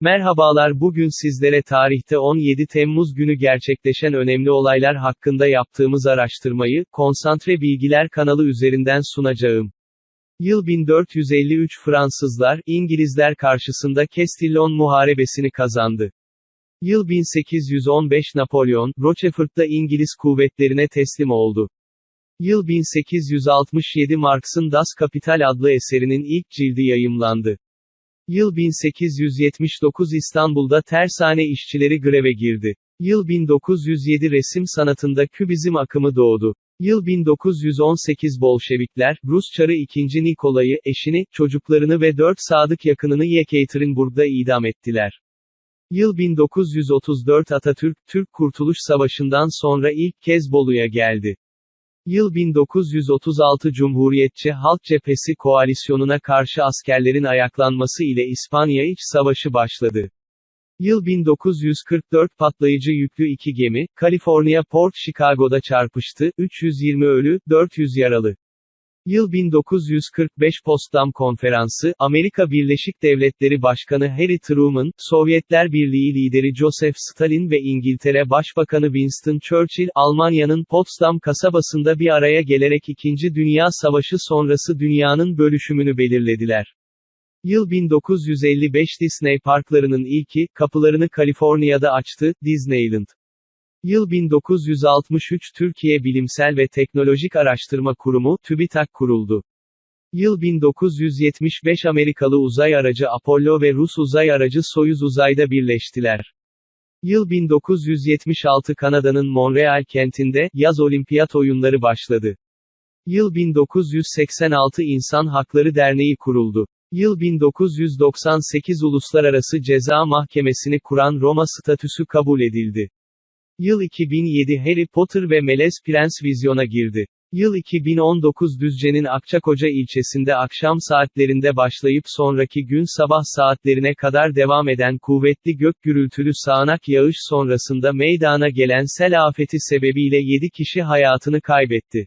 Merhabalar bugün sizlere tarihte 17 Temmuz günü gerçekleşen önemli olaylar hakkında yaptığımız araştırmayı, Konsantre Bilgiler kanalı üzerinden sunacağım. Yıl 1453 Fransızlar, İngilizler karşısında Castillon Muharebesini kazandı. Yıl 1815 Napolyon, Rochefort'ta İngiliz kuvvetlerine teslim oldu. Yıl 1867 Marx'ın Das Kapital adlı eserinin ilk cildi yayımlandı. Yıl 1879 İstanbul'da tersane işçileri greve girdi. Yıl 1907 resim sanatında kübizm akımı doğdu. Yıl 1918 Bolşevikler, Rus Çarı II. Nikolay'ı, eşini, çocuklarını ve dört sadık yakınını Yekaterinburg'da idam ettiler. Yıl 1934 Atatürk, Türk Kurtuluş Savaşı'ndan sonra ilk kez Bolu'ya geldi. Yıl 1936 Cumhuriyetçi Halk Cephesi koalisyonuna karşı askerlerin ayaklanması ile İspanya İç Savaşı başladı. Yıl 1944 patlayıcı yüklü iki gemi, Kaliforniya Port Chicago'da çarpıştı, 320 ölü, 400 yaralı. Yıl 1945 Potsdam Konferansı, Amerika Birleşik Devletleri Başkanı Harry Truman, Sovyetler Birliği lideri Joseph Stalin ve İngiltere Başbakanı Winston Churchill, Almanya'nın Potsdam kasabasında bir araya gelerek İkinci Dünya Savaşı sonrası dünyanın bölüşümünü belirlediler. Yıl 1955 Disney parklarının ilki, kapılarını Kaliforniya'da açtı, Disneyland. Yıl 1963 Türkiye Bilimsel ve Teknolojik Araştırma Kurumu, TÜBİTAK kuruldu. Yıl 1975 Amerikalı uzay aracı Apollo ve Rus uzay aracı Soyuz uzayda birleştiler. Yıl 1976 Kanada'nın Montreal kentinde, yaz olimpiyat oyunları başladı. Yıl 1986 İnsan Hakları Derneği kuruldu. Yıl 1998 Uluslararası Ceza Mahkemesi'ni kuran Roma statüsü kabul edildi. Yıl 2007 Harry Potter ve Melez Prens vizyona girdi. Yıl 2019 Düzce'nin Akçakoca ilçesinde akşam saatlerinde başlayıp sonraki gün sabah saatlerine kadar devam eden kuvvetli gök gürültülü sağanak yağış sonrasında meydana gelen sel afeti sebebiyle 7 kişi hayatını kaybetti.